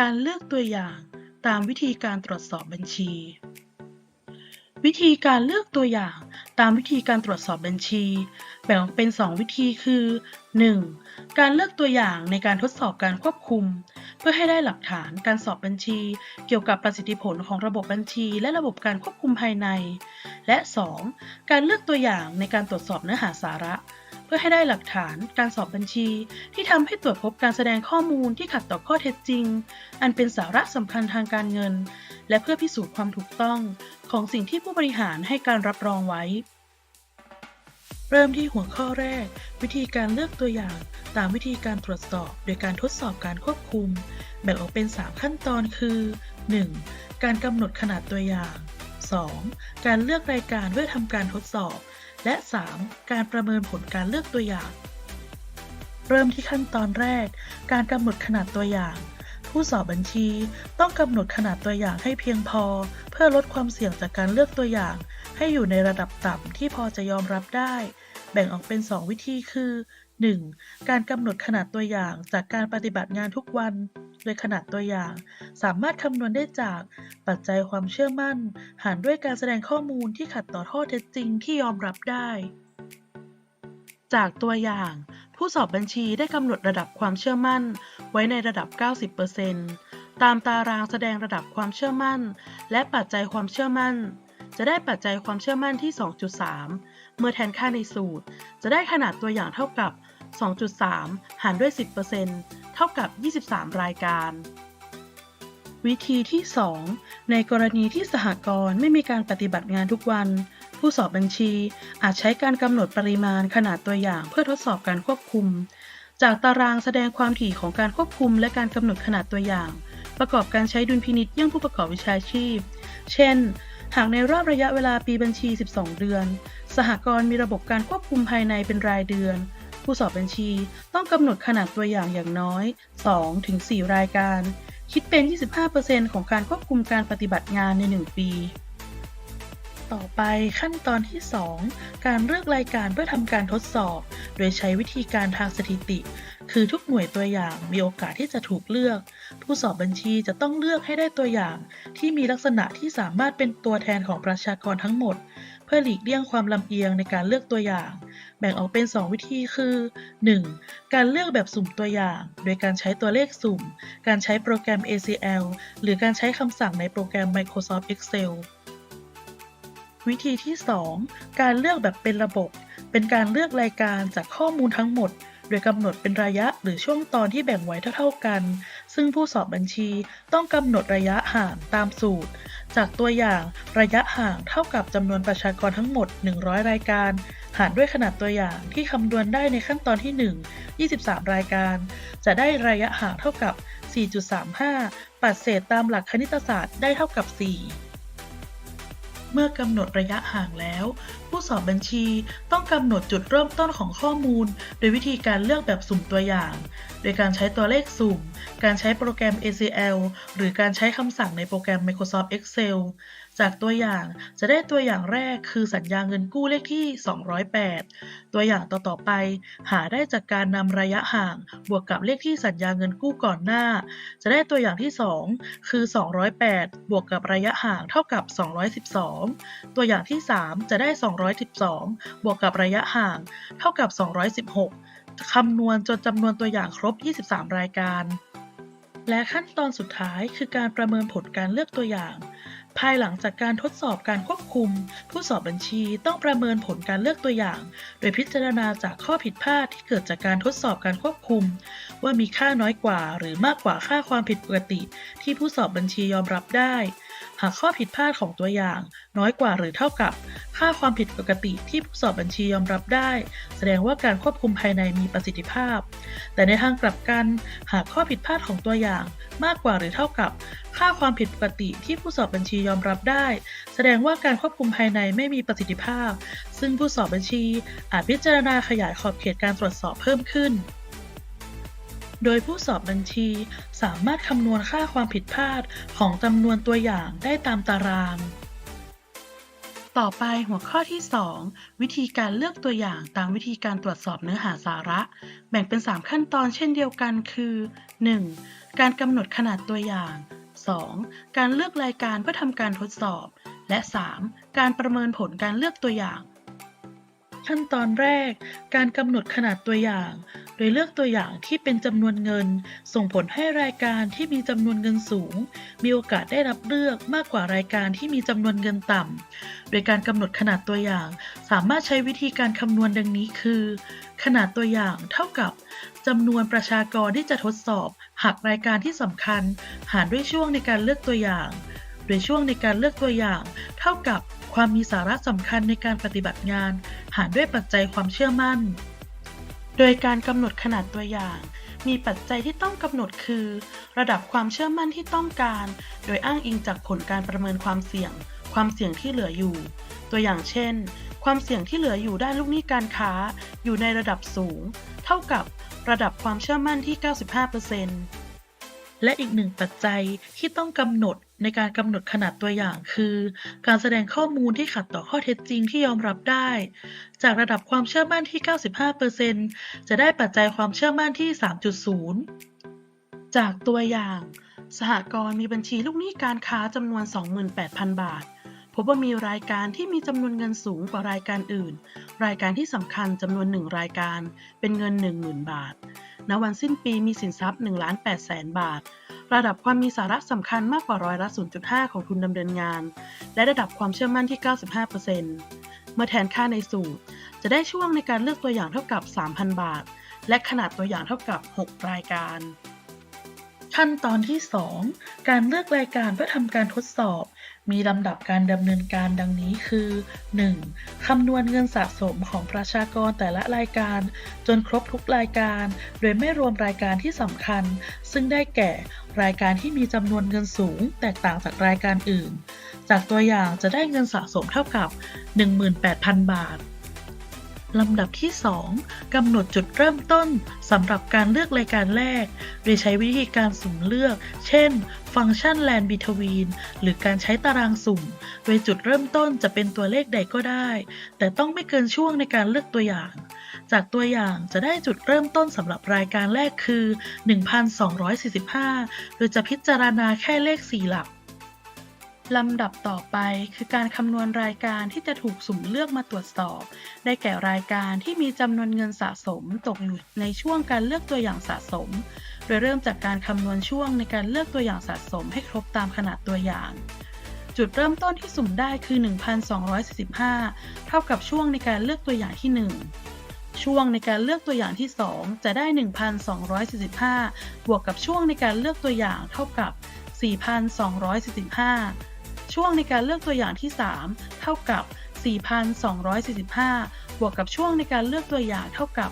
การเลือกตัวอย่างตามวิธีการตรวจสอบบัญชี วิธีการเลือกตัวอย่างตามวิธีการตรวจสอบบัญชี แบ่งเป็น 2 วิธีคือ 1. การเลือกตัวอย่างในการทดสอบการควบคุม เพื่อให้ได้หลักฐานการสอบบัญชี เกี่ยวกับประสิทธิผลของระบบบัญชี และระบบการควบคุมภายใน และ 2. การเลือกตัวอย่างในการตรวจสอบเนื้อหาสาระ พื่อให้ได้หลักฐานการสอบบัญชี ที่ทำให้ตรวจพบการแสดงข้อมูลที่ขัดต่อข้อเท็จจริง อันเป็นสาระสำคัญทางการเงิน และเพื่อพิสูจน์ความถูกต้อง ของสิ่งที่ผู้บริหารให้การรับรองไว้ เริ่มที่หัวข้อแรก วิธีการเลือกตัวอย่าง ตามวิธีการตรวจสอบ โดยการทดสอบการควบคุม แบ่งออกเป็น 3 ขั้นตอนคือ 1. การกำหนดขนาดตัวอย่าง 2. การเลือกรายการเพื่อทำการทดสอบ และ 3. การประเมินผลการเลือกตัวอย่าง เริ่มที่ขั้นตอนแรก การกำหนดขนาดตัวอย่าง ผู้สอบบัญชีต้องกำหนดขนาดตัวอย่างให้เพียงพอ เพื่อลดความเสี่ยงจากการเลือกตัวอย่าง ให้อยู่ในระดับต่ำที่พอจะยอมรับได้ แบ่งออกเป็น 2 วิธีคือ 1. การกำหนดขนาดตัวอย่างจากการปฏิบัติงานทุกวัน โดยขนาดตัวอย่าง สามารถคำนวณได้จากปัจจัยความเชื่อมั่น หารด้วยการแสดงข้อมูลที่ขัดต่อข้อเท็จจริงที่ยอมรับได้ จากตัวอย่าง ผู้สอบบัญชีได้กำหนดระดับความเชื่อมั่น ไว้ในระดับ 90%ตามตารางแสดงระดับความเชื่อมั่น และปัจจัยความเชื่อมั่น จะได้ปัจจัยความเชื่อมั่นที่ 2.3 เมื่อแทนค่าในสูตร จะได้ขนาดตัวอย่างเท่ากับ 2.3 หารด้วย 10%เท่ากับ 23 รายการ วิธีที่ 2 ในกรณีที่สหกรณ์ไม่มีการปฏิบัติงานทุกวัน ผู้สอบบัญชีอาจใช้การกำหนดปริมาณขนาดตัวอย่างเพื่อทดสอบการควบคุม จากตารางแสดงความถี่ของการควบคุมและการกำหนดขนาดตัวอย่าง ประกอบการใช้ดุลพินิจเยี่ยงผู้ประกอบวิชาชีพ เช่นหากในรอบระยะเวลาปีบัญชี 12 เดือน สหกรณ์มีระบบการควบคุมภายในเป็นรายเดือน ผู้สอบบัญชี ต้องกำหนดขนาดตัวอย่างอย่างน้อย 2-4 รายการ คิดเป็น 25%ของการควบคุมการปฏิบัติงานใน 1 ปี ต่อไปขั้นตอนที่ 2 การเลือกรายการเพื่อทำการทดสอบ โดยใช้วิธีการทางสถิติ คือทุกหน่วยตัวอย่างมีโอกาสที่จะถูกเลือก ผู้สอบบัญชีจะต้องเลือกให้ได้ตัวอย่าง ที่มีลักษณะที่สามารถเป็นตัวแทนของประชากรทั้งหมด พื่อหลีกเลี่ยงความลำเอียงในการเลือกตัวอย่าง แบ่งออกเป็น 2 วิธีคือ 1. การเลือกแบบสุ่มตัวอย่าง โดยการใช้ตัวเลขสุ่ม การใช้โปรแกรม ACL หรือการใช้คำสั่งในโปรแกรม Microsoft Excel วิธีที่ 2 การเลือกแบบเป็นระบบ เป็นการเลือกรายการจากข้อมูลทั้งหมด โดยกำหนดเป็นระยะหรือช่วงตอนที่แบ่งไว้เท่าๆกัน ซึ่งผู้สอบบัญชีต้องกำหนดระยะห่างตามสูตร จากตัวอย่างระยะห่างเท่ากับจำนวนประชากรทั้งหมด 100 รายการ หารด้วยขนาดตัวอย่างที่คำนวณได้ในขั้นตอนที่ 1 23 รายการ จะได้ระยะห่างเท่ากับ 4.35 ปัดเศษตามหลักคณิตศาสตร์ได้เท่ากับ 4 เมื่อกำหนดระยะห่างแล้ว ผู้สอบบัญชีต้องกำหนดจุดเริ่มต้นของข้อมูล โดยวิธีการเลือกแบบสุ่มตัวอย่าง โดยการใช้ตัวเลขสุ่ม การใช้โปรแกรม ACL หรือการใช้คำสั่งในโปรแกรม Microsoft Excel จากตัวอย่างจะได้ตัวอย่างแรกคือสัญญาเงินกู้เลขที่ 208 ตัวอย่างต่อๆไป หาได้จากการนำระยะห่างบวกกับเลขที่สัญญาเงินกู้ก่อนหน้า จะได้ตัวอย่างที่ 2 คือ 208 บวกกับระยะห่างเท่ากับ 212 ตัวอย่างที่ 3 จะได้ 212 บวกกับระยะห่างเท่ากับ 216 คำนวณจนจำนวนตัวอย่างครบ 23 รายการ และขั้นตอนสุดท้ายคือการประเมินผลการเลือกตัวอย่าง ภายหลังจากการทดสอบการควบคุม ผู้สอบบัญชีต้องประเมินผลการเลือกตัวอย่าง โดยพิจารณาจากข้อผิดพลาดที่เกิดจากการทดสอบการควบคุม ว่ามีค่าน้อยกว่าหรือมากกว่าค่าความผิดปกติ ที่ผู้สอบบัญชียอมรับได้ หากข้อผิดพลาดของตัวอย่าง น้อยกว่าหรือเท่ากับ ค่าความผิดปกติที่ผู้สอบบัญชียอมรับได้ แสดงว่าการควบคุมภายในมีประสิทธิภาพ แต่ในทางกลับกัน หากข้อผิดพลาดของตัวอย่าง มากกว่าหรือเท่ากับ ค่าความผิดปกติที่ผู้สอบบัญชียอมรับได้ แสดงว่าการควบคุมภายในไม่มีประสิทธิภาพ ซึ่งผู้สอบบัญชีอาจพิจารณาขยายขอบเขตการตรวจสอบเพิ่มขึ้น โดยผู้สอบบัญชีสามารถคำนวณค่าความผิดพลาดของจำนวนตัวอย่างได้ตามตาราง ต่อไปหัวข้อที่ 2 วิธีการเลือกตัวอย่างตามวิธีการตรวจสอบเนื้อหาสาระ แบ่งเป็น 3 ขั้นตอนเช่นเดียวกันคือ 1. การกำหนดขนาดตัวอย่าง 2. การเลือกรายการเพื่อทำการทดสอบ และ 3. การประเมินผลการเลือกตัวอย่าง ขั้นตอนแรก การกำหนดขนาดตัวอย่างโดยเลือกตัวอย่างที่เป็นจำนวนเงิน ส่งผลให้รายการที่มีจำนวนเงินสูง มีโอกาสได้รับเลือกมากกว่ารายการที่มีจำนวนเงินต่ำ โดยการกำหนดขนาดตัวอย่าง สามารถใช้วิธีการคำนวณดังนี้คือ ขนาดตัวอย่างเท่ากับจำนวนประชากรที่จะทดสอบ หากรายการที่สำคัญ หารด้วยช่วงในการเลือกตัวอย่าง โดยช่วงในการเลือกตัวอย่าง เท่ากับความมีสาระสำคัญในการปฏิบัติงาน หารด้วยปัจจัยความเชื่อมั่น โดยการกำหนดขนาดตัวอย่าง มีปัจจัยที่ต้องกำหนดคือ ระดับความเชื่อมั่นที่ต้องการ โดยอ้างอิงจากผลการประเมินความเสี่ยง ความเสี่ยงที่เหลืออยู่ ตัวอย่างเช่น ความเสี่ยงที่เหลืออยู่ด้านลูกหนี้การค้า อยู่ในระดับสูง เท่ากับระดับความเชื่อมั่นที่ 95%และอีกหนึ่งปัจจัยที่ต้องกำหนด ในการกำหนดขนาดตัวอย่าง คือ การแสดงข้อมูลที่ขัดต่อข้อเท็จจริงที่ยอมรับได้ จากระดับความเชื่อมั่นที่ 95%จะได้ปัจจัยความเชื่อมั่นที่ 3.0 จากตัวอย่าง สหกรณ์มีบัญชีลูกหนี้การค้าจำนวน 28,000 บาทพบว่ามีรายการที่มีจำนวนเงินสูงกว่ารายการอื่น รายการที่สำคัญจำนวนหนึ่งรายการเป็นเงิน 10,000 บาท ณ วันสิ้นปีมีสินทรัพย์1ล้าน8แสนบาท ระดับความมีสาระสำคัญมากกว่าร้อยละ 0.5 ของทุนดำเนินงาน และระดับความเชื่อมั่นที่ 95%เมื่อแทนค่าในสูตร จะได้ช่วงในการเลือกตัวอย่างเท่ากับ 3,000 บาท และขนาดตัวอย่างเท่ากับ 6 รายการ ขั้นตอนที่ 2 การเลือกรายการเพื่อทำการทดสอบ มีลำดับการดำเนินการดังนี้คือ 1. คำนวณเงินสะสมของประชากรแต่ละรายการ จนครบทุกรายการ โดยไม่รวมรายการที่สำคัญ ซึ่งได้แก่รายการที่มีจำนวนเงินสูง แตกต่างจากรายการอื่น จากตัวอย่างจะได้เงินสะสมเท่ากับ 18,000 บาท ลำดับที่ 2 กำหนดจุดเริ่มต้นสำหรับการเลือกรายการแรก โดยใช้วิธีการสุ่มเลือก เช่น ฟังก์ชัน Land Between หรือการใช้ตารางสุ่ม โดยจุดเริ่มต้นจะเป็นตัวเลขใดก็ได้ แต่ต้องไม่เกินช่วงในการเลือกตัวอย่าง จากตัวอย่างจะได้จุดเริ่มต้นสำหรับรายการแรกคือ 1,245 โดยจะพิจารณาแค่เลข 4 หลัก ลำดับต่อไปคือการคำนวณรายการที่จะถูกสุ่มเลือกมาตรวจสอบ ได้แก่รายการที่มีจำนวนเงินสะสมตกอยู่ในช่วงการเลือกตัวอย่างสะสม โดยเริ่มจากการคำนวณช่วงในการเลือกตัวอย่างสะสมให้ครบตามขนาดตัวอย่าง จุดเริ่มต้นที่สุ่มได้คือ 1,245 เท่ากับช่วงในการเลือกตัวอย่างที่ 1 ช่วงในการเลือกตัวอย่างที่ 2 จะได้ 1,245 บวกกับช่วงในการเลือกตัวอย่างเท่ากับ 4,245 ช่วงในการเลือกตัวอย่างที่ 3 เท่ากับ 4,245 บวกกับช่วงในการเลือกตัวอย่างเท่ากับ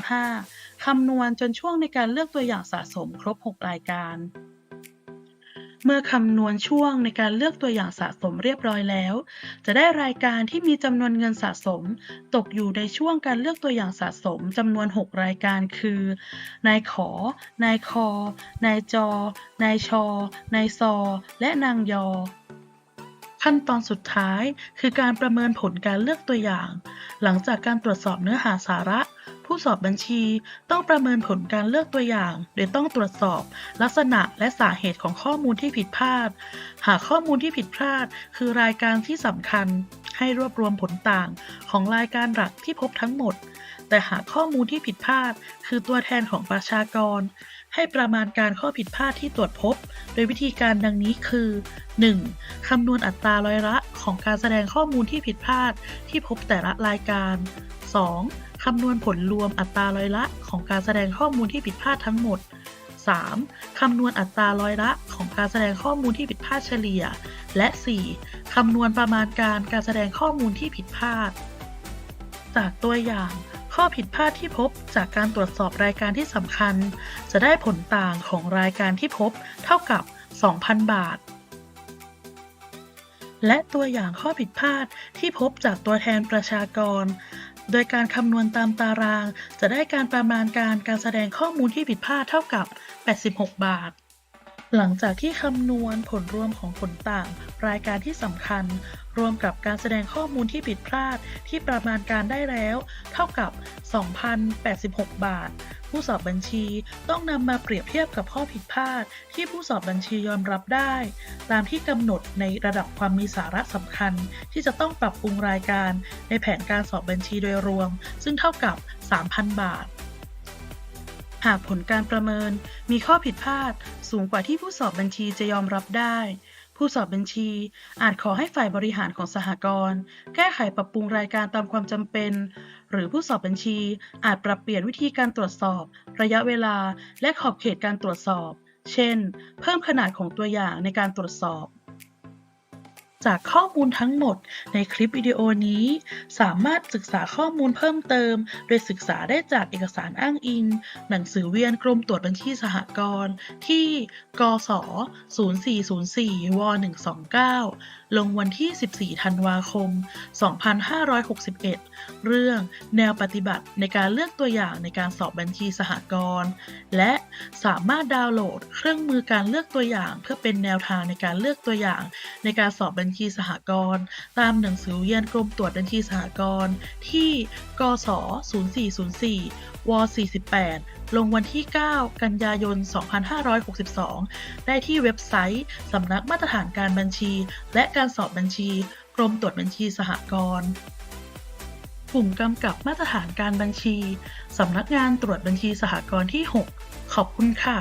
7,245 คำนวณจนช่วงในการเลือกตัวอย่างสะสมครบ 6 รายการ เมื่อคำนวณช่วงในการเลือกตัวอย่างสะสมเรียบร้อยแล้ว จะได้รายการที่มีจำนวนเงินสะสม ตกอยู่ในช่วงการเลือกตัวอย่างสะสมจำนวน 6 รายการคือ นายขอ นายคอ นายจอ นายชอ นายซอ และนางยอ ขั้นตอนสุดท้ายคือการประเมินผลการเลือกตัวอย่าง หลังจากการตรวจสอบเนื้อหาสาระ ผู้สอบบัญชีต้องประเมินผลการเลือกตัวอย่าง โดยต้องตรวจสอบ ลักษณะและสาเหตุของข้อมูลที่ผิดพลาด หากข้อมูลที่ผิดพลาด คือรายการที่สำคัญ ให้รวบรวมผลต่างของรายการหลักที่พบทั้งหมด แต่หากข้อมูลที่ผิดพลาด คือตัวแทนของประชากร ให้ประมาณการข้อผิดพลาดที่ตรวจพบ โดยวิธีการดังนี้คือ 1. คำนวณอัตราร้อยละของการแสดงข้อมูลที่ผิดพลาดที่พบแต่ละรายการ 2. คำนวณผลรวมอัตราร้อยละของการแสดงข้อมูลที่ผิดพลาดทั้งหมด 3. คำนวณอัตราร้อยละของการแสดงข้อมูลที่ผิดพลาดเฉลี่ย และ 4. คำนวณประมาณการการแสดงข้อมูลที่ผิดพลาด จากตัวอย่าง ข้อผิดพลาดที่พบจากการตรวจสอบรายการที่สำคัญ จะได้ผลต่างของรายการที่พบเท่ากับ 2,000 บาท และตัวอย่างข้อผิดพลาดที่พบจากตัวแทนประชากร โดยการคำนวณตามตาราง จะได้การประมาณการการแสดงข้อมูลที่ผิดพลาดเท่ากับ 86 บาท หลังจากที่คำนวณผลรวมของผลต่าง รายการที่สำคัญ รวมกับการแสดงข้อมูลที่ผิดพลาดที่ประมาณการได้แล้ว เท่ากับ 2,086 บาท ผู้สอบบัญชีต้องนำมาเปรียบเทียบกับข้อผิดพลาด ที่ผู้สอบบัญชียอมรับได้ ตามที่กำหนดในระดับความมีสาระสำคัญ ที่จะต้องปรับปรุงรายการ ในแผนการสอบบัญชีโดยรวม ซึ่งเท่ากับ 3,000 บาท หากผลการประเมินมีข้อผิดพลาดสูงกว่าที่ผู้สอบบัญชีจะยอมรับได้ ผู้สอบบัญชีอาจขอให้ฝ่ายบริหารของสหกรณ์แก้ไขปรับปรุงรายการตามความจำเป็น หรือผู้สอบบัญชีอาจปรับเปลี่ยนวิธีการตรวจสอบ ระยะเวลาและขอบเขตการตรวจสอบ เช่น เพิ่มขนาดของตัวอย่างในการตรวจสอบ จากข้อมูลทั้งหมดในคลิปวิดีโอนี้ สามารถศึกษาข้อมูลเพิ่มเติม โดยศึกษาได้จากเอกสารอ้างอิง หนังสือเวียนกรมตรวจบัญชีสหกรณ์ที่กศ0404 ว 129 ลงวันที่ 14 ธันวาคม 2561 เรื่องแนวปฏิบัติในการเลือกตัวอย่างในการสอบบัญชีสหกรณ์และสามารถดาวน์โหลดเครื่องมือการเลือกตัวอย่าง เพื่อเป็นแนวทางในการเลือกตัวอย่างในการสอบบัญญชีสหกรณ์ตามหนังสือเวียนกรมตรวจบัญชีสหกรณ์ที่กศ0404ว48 ลงวันที่ 9 กันยายน 2562 ได้ที่เว็บไซต์สำนักมาตรฐานการบัญชี และการสอบบัญชี กรมตรวจบัญชีสหกรณ์กลุ่มกำกับมาตรฐานการบัญชี สำนักงานตรวจบัญชีสหกรณ์ที่ 6 ขอบคุณค่ะ